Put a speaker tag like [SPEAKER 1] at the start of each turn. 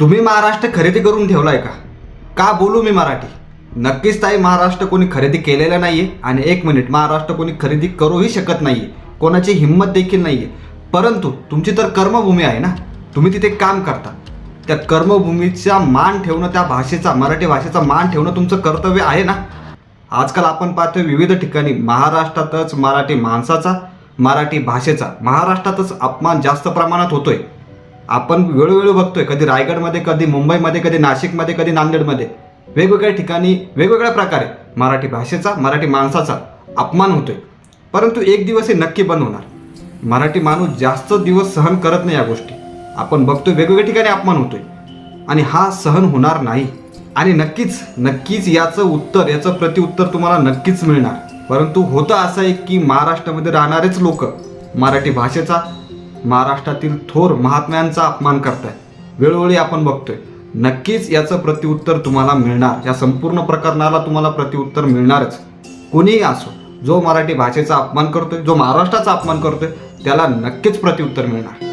[SPEAKER 1] तुम्ही महाराष्ट्र खरेदी करून ठेवलाय का? का बोलू मी मराठी? नक्कीच ताई महाराष्ट्र कोणी खरेदी केलेलं नाहीये आणि एक मिनिट महाराष्ट्र कोणी खरेदी करूही शकत नाहीये. कोणाची हिंमत देखील नाहीये. परंतु तुमची तर कर्मभूमी आहे ना? तुम्ही तिथे काम करता. त्या कर्मभूमीचा मान ठेवणं त्या भाषेचा मराठी भाषेचा मान ठेवणं तुमचं कर्तव्य आहे ना? आजकाल आपण पाहतोय विविध ठिकाणी महाराष्ट्रातच मराठी माणसाचा मराठी भाषेचा महाराष्ट्रातच अपमान जास्त प्रमाणात होतोय. आपण वेळोवेळी बघतोय कधी रायगडमध्ये कधी मुंबईमध्ये कधी नाशिकमध्ये कधी नांदेडमध्ये. वेगवेगळ्या ठिकाणी वेगवेगळ्या प्रकारे मराठी भाषेचा मराठी माणसाचा अपमान होतोय. परंतु एक दिवस हे नक्की बंद होणार. मराठी माणूस जास्त दिवस सहन करत नाही या गोष्टी. आपण बघतोय वेगवेगळ्या ठिकाणी अपमान होतोय. आणि हा सहन होणार नाही. आणि नक्कीच नक्कीच याचं उत्तर याचं प्रतिउत्तर तुम्हाला नक्कीच मिळणार. परंतु होतं असं आहे की महाराष्ट्रामध्ये राहणारेच लोक मराठी भाषेचा महाराष्ट्रातील थोर महात्म्यांचा अपमान करताय. वेळोवेळी आपण बघतोय. नक्कीच याचं प्रतिउत्तर तुम्हाला मिळणार. या संपूर्ण प्रकरणाला तुम्हाला प्रतिउत्तर मिळणारच. कोणीही असो जो मराठी भाषेचा अपमान करतोय जो महाराष्ट्राचा अपमान करतोय त्याला नक्कीच प्रतिउत्तर मिळणार.